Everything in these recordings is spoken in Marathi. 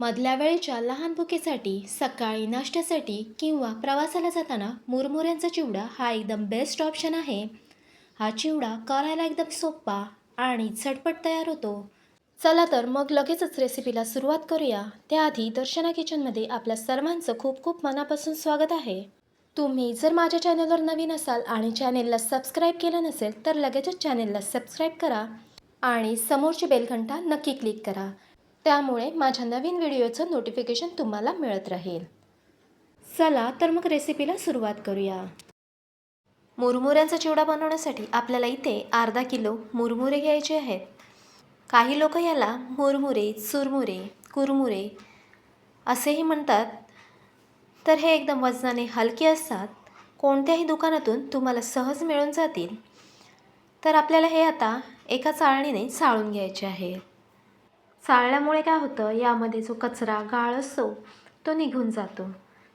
मधल्या वेळेच्या लहान भुकेसाठी सकाळी नाश्त्यासाठी किंवा प्रवासाला जाताना मुरमुऱ्यांचा चिवडा हा एकदम बेस्ट ऑप्शन आहे. हा चिवडा करायला एकदम सोपा आणि झटपट तयार होतो. चला तर मग लगेचच रेसिपीला सुरुवात करूया. त्याआधी दर्शना किचनमध्ये आपल्या सर्वांचं खूप खूप मनापासून स्वागत आहे. तुम्ही जर माझ्या चॅनलवर नवीन असाल आणि चॅनेलला सबस्क्राईब केलं नसेल तर लगेचच चॅनेलला सबस्क्राईब करा आणि समोरची बेलघंटा नक्की क्लिक करा. त्यामुळे माझ्या नवीन व्हिडिओचं नोटिफिकेशन तुम्हाला मिळत राहील. चला तर मग रेसिपीला सुरुवात करूया. मुरमुऱ्यांचा चिवडा बनवण्यासाठी आपल्याला इथे अर्धा किलो मुरमुरे घ्यायचे आहेत. काही लोक याला मुरमुरे चुरमुरे कुरमुरे असेही म्हणतात. तर हे एकदम वजनाने हलके असतात. कोणत्याही दुकानातून तुम्हाला सहज मिळून जातील. तर आपल्याला हे आता एका चाळणीने चाळून घ्यायचे आहे. चाळल्यामुळे काय होतं यामध्ये जो कचरा गाळ असतो तो निघून जातो.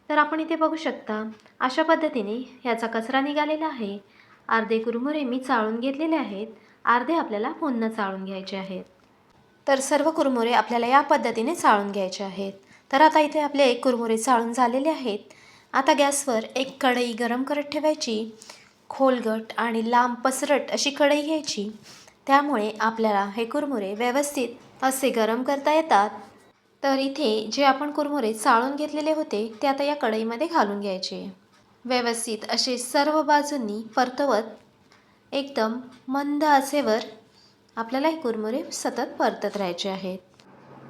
तर आपण इथे बघू शकता अशा पद्धतीने याचा कचरा निघालेला आहे. अर्धे कुरमुरे मी चाळून घेतलेले आहेत. अर्धे आपल्याला पुन्हा चाळून घ्यायचे आहेत. तर सर्व कुरमुरे आपल्याला या पद्धतीने चाळून घ्यायचे आहेत. तर आता इथे आपले एक कुरमुरे चाळून झालेले आहेत. आता गॅसवर एक कढई गरम करत ठेवायची. खोलगट आणि लांब पसरट अशी कढई घ्यायची. त्यामुळे आपल्याला हे कुरमुरे व्यवस्थित असे गरम करता येतात. तर इथे जे आपण कुरमुरे चाळून घेतलेले होते ते आता या कढईमध्ये घालून घ्यायचे. व्यवस्थित असे सर्व बाजूंनी परतवत एकदम मंद आचेवर आपल्याला हे कुरमुरे सतत परतत राहायचे आहेत.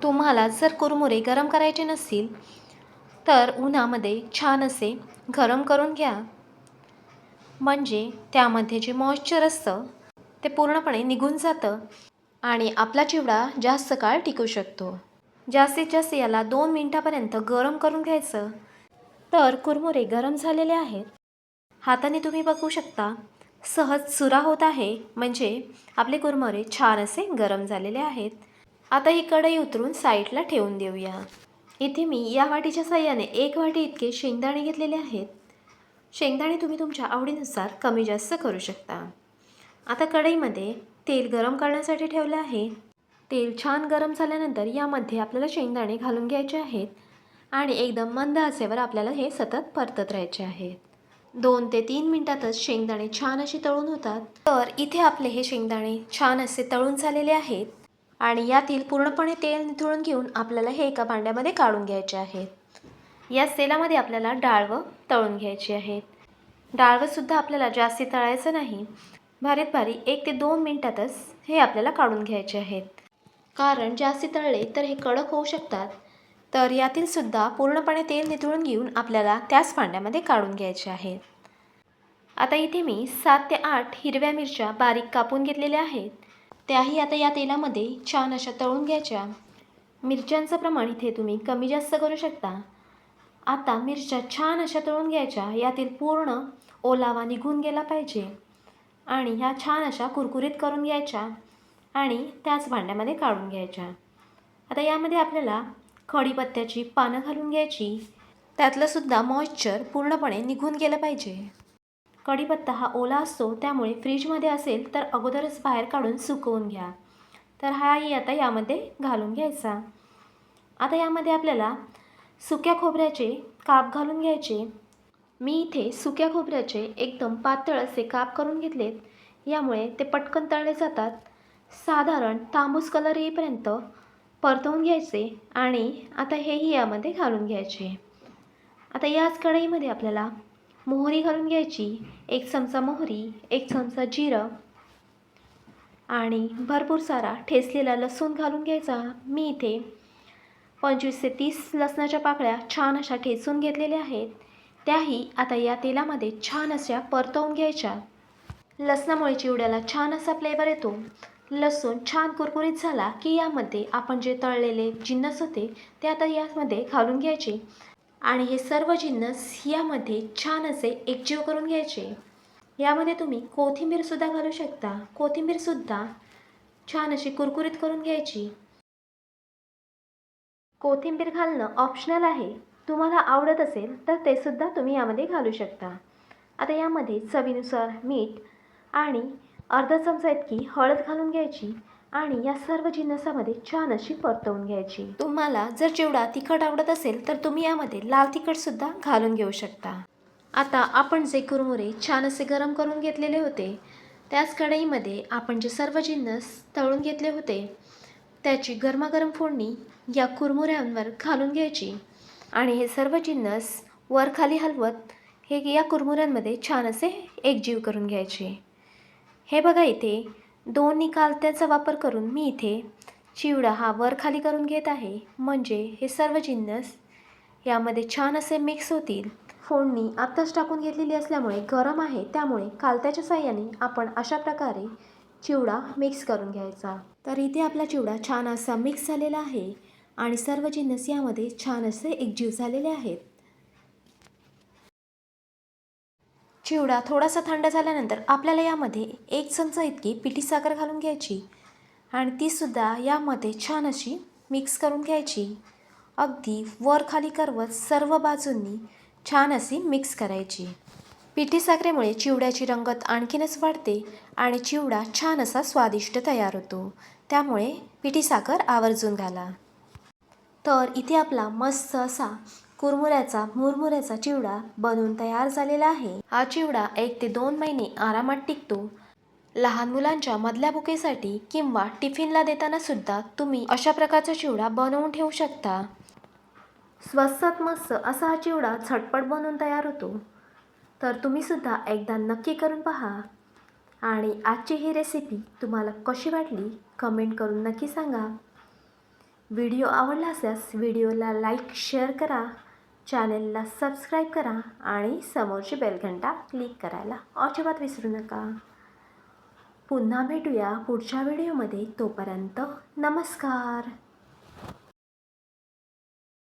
तुम्हाला जर कुरमुरे गरम करायचे नसतील तर उन्हामध्ये छान असे गरम करून घ्या. म्हणजे त्यामध्ये जे मॉइश्चर असतं ते पूर्णपणे निघून जातं. आणि आपला चिवडा जास्त काळ टिकू शकतो. जास्तीत जास्त याला दोन मिनटापर्यंत गरम करून घ्यायचं. तर कुरमुरे गरम झालेले आहेत. हाताने तुम्ही बघू शकता सहज सुरा होत आहे. म्हणजे आपले कुरमुरे छान असे गरम झालेले आहेत. आता ही कढई उतरून साईडला ठेवून देऊया. इथे मी या वाटीच्या साह्याने एक वाटी इतके शेंगदाणे घेतलेले आहेत. शेंगदाणे तुम्ही तुमच्या आवडीनुसार कमी जास्त करू शकता. आता कढईमध्ये तेल गरम करण्यासाठी ठेवलं आहे. तेल छान गरम झाल्यानंतर यामध्ये आपल्याला शेंगदाणे घालून घ्यायचे आहेत आणि एकदम मंद असेवर आपल्याला हे सतत परतत राहायचे आहेत. दोन ते तीन मिनटातच शेंगदाणे छान असे तळून होतात. तर इथे आपले हे शेंगदाणे छान असे तळून झालेले आहेत आणि यातील पूर्णपणे तेल निथळून घेऊन आपल्याला हे एका भांड्यामध्ये काढून घ्यायचे आहेत. या तेलामध्ये आपल्याला डाळवं तळून घ्यायची आहेत डाळवंसुद्धा आपल्याला जास्ती तळायचं नाही. भारीत भारी एक ते दोन मिनटातच हे आपल्याला काढून घ्यायचे आहेत. कारण जास्ती तळले तर हे कडक होऊ शकतात. तर यातील सुद्धा पूर्णपणे तेल निथळून घेऊन आपल्याला त्याच भांड्यामध्ये काढून घ्यायचे आहेत आता इथे मी सात ते आठ हिरव्या मिरच्या बारीक कापून घेतलेल्या आहेत. त्याही आता या तेलामध्ये छान अशा तळून घ्यायच्या. मिरच्यांचं प्रमाण इथे तुम्ही कमी जास्त करू शकता. आता मिरच्या छान अशा तळून घ्यायच्या. यातील पूर्ण ओलावा निघून गेला पाहिजे. आणि ह्या छान अशा कुरकुरीत करून घ्यायच्या आणि त्याच भांड्यामध्ये काढून घ्यायच्या. आता यामध्ये आपल्याला कढीपत्त्याची पानं घालून घ्यायची. त्यातलंसुद्धा मॉइश्चर पूर्णपणे निघून गेलं पाहिजे. कढीपत्ता हा ओला असतो त्यामुळे फ्रीजमध्ये असेल तर अगोदरच बाहेर काढून सुकवून घ्या. तर हाही आता यामध्ये घालून घ्यायचा. आता यामध्ये आपल्याला सुक्या खोबऱ्याचे काप घालून घ्यायचे. मी इथे सुक्या खोबऱ्याचे एकदम पातळ असे काप करून घेतलेत. यामुळे ते पटकन तळले जातात. साधारण तांबूस कलर येईपर्यंत परतवून घ्यायचे आणि आता हेही यामध्ये घालून घ्यायचे. आता याच कढईमध्ये आपल्याला मोहरी घालून घ्यायची. एक चमचा मोहरी एक चमचा जिरं आणि भरपूर सारा ठेचलेला लसूण घालून घ्यायचा. मी इथे पंचवीस ते तीस लसणाच्या पाकळ्या छान अशा ठेचून घेतलेल्या आहेत. त्याही आता या तेलामध्ये छान अशा परतवून घ्यायच्या. लसणामुळे चिवड्याला छान असा फ्लेवर येतो. लसूण छान कुरकुरीत झाला की यामध्ये आपण जे तळलेले जिन्नस होते ते आता यामध्ये घालून घ्यायचे. आणि हे सर्व जिन्नस यामध्ये छान असे एकजीव करून घ्यायचे. यामध्ये तुम्ही कोथिंबीरसुद्धा घालू शकता. कोथिंबीरसुद्धा छान अशी कुरकुरीत करून घ्यायची. कोथिंबीर घालणं ऑप्शनल आहे. तुम्हाला आवडत असेल तर ते सुद्धा तुम्ही यामध्ये घालू शकता. आता यामध्ये चवीनुसार मीठ आणि अर्धा चमचा इतकी हळद घालून घ्यायची आणि या सर्व जिन्नसामध्ये छान अशी परतवून घ्यायची. तुम्हाला जर जेवढा तिखट आवडत असेल तर तुम्ही यामध्ये लाल तिखटसुद्धा घालून घेऊ शकता. आता आपण जे कुरमुरे छान असे गरम करून घेतलेले होते त्याच कढईमध्ये आपण जे सर्व जिन्नस तळून घेतले होते त्याची गरमागरम फोडणी या कुरमुऱ्यांवर घालून घ्यायची. आणि हे सर्व जिन्नस वर खाली हलवत हे या कुरमुऱ्यांमध्ये छान असे एकजीव करून घ्यायचे. हे बघा इथे दोन निकालत्याचा वापर करून मी इथे चिवडा हा वर खाली करून घेत आहे. म्हणजे हे सर्व जिन्नस यामध्ये छान असे मिक्स होतील. फोडणी आत्ताच टाकून घेतलेली असल्यामुळे गरम आहे त्यामुळे कालत्याच्या साह्याने आपण अशा प्रकारे चिवडा मिक्स करून घ्यायचा. तर इथे आपला चिवडा छान असा मिक्स झालेला आहे. आणि सर्व जिन्नस यामध्ये छान असे एकजीव झालेले आहेत. चिवडा थोडासा थंड झाल्यानंतर आपल्याला यामध्ये एक चमचा इतकी पिठी साखर घालून घ्यायची आणि तीसुद्धा यामध्ये छान अशी मिक्स करून घ्यायची. अगदी वर खाली करवत सर्व बाजूंनी छान अशी मिक्स करायची. पिठी साखरेमुळे चिवड्याची रंगत आणखीनच वाढते आणि चिवडा छान असा स्वादिष्ट तयार होतो. त्यामुळे पिठी साखर आवर्जून घाला. तर इथे आपला मस्त असा कुरमुऱ्याचा मुरमुऱ्याचा चिवडा बनवून तयार झालेला आहे. हा चिवडा एक ते दोन महिने आरामात टिकतो. लहान मुलांच्या मधल्या बुकेसाठी किंवा टिफिनला देताना सुद्धा तुम्ही अशा प्रकारचा चिवडा बनवून ठेवू शकता. स्वस्तात मस्त असा हा चिवडा झटपट बनवून तयार होतो. तर तुम्ही सुद्धा एकदा नक्की करून पहा. आणि आजची ही रेसिपी तुम्हाला कशी वाटली कमेंट करून नक्की सांगा. व्हिडिओ आवडला असल्यास व्हिडिओला लाईक शेअर करा. चॅनेलला सबस्क्राईब करा आणि समोरची बेलघंटा क्लिक करायला अजिबात विसरू नका. पुन्हा भेटूया पुढच्या व्हिडिओमध्ये. तोपर्यंत नमस्कार.